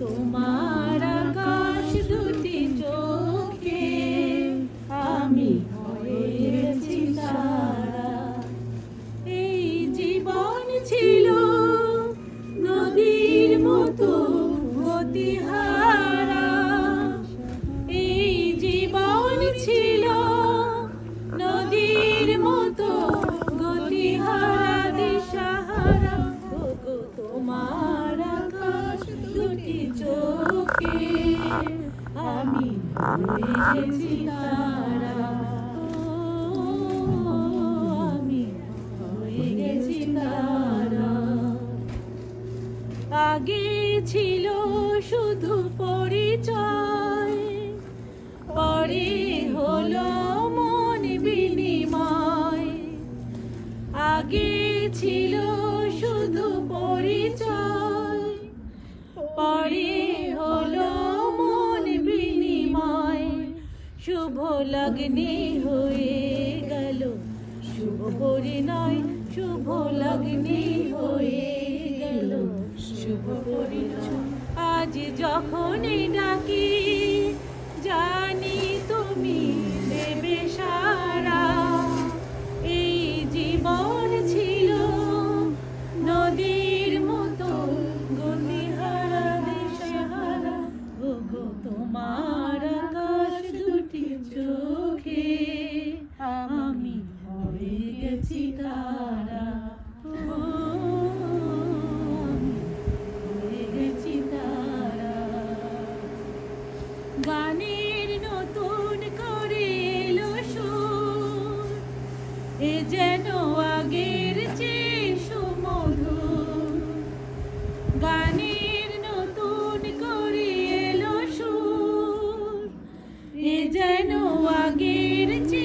তোমার আকাশ দুটি চোখে দুটি চোখে আমি গেছি তারা। আমি হয়ে গেছি তারা। আগে ছিল শুধু পরিচয়, পরে হলো মন বিনিময়। আগে ছিল শুভ লগ্নে হয়ে গেল। শুভ পরিণয়, শুভ লগ্নে হয়ে গেল। শুভ পরিণয়, আজ যখনই ডাকি, জানি তুমি গানের নতুন করে সুর। এ যেন আগের চেয়ে সুমধুর। গানের নতুন করিল সুর। এ যেন আগের চেয়ে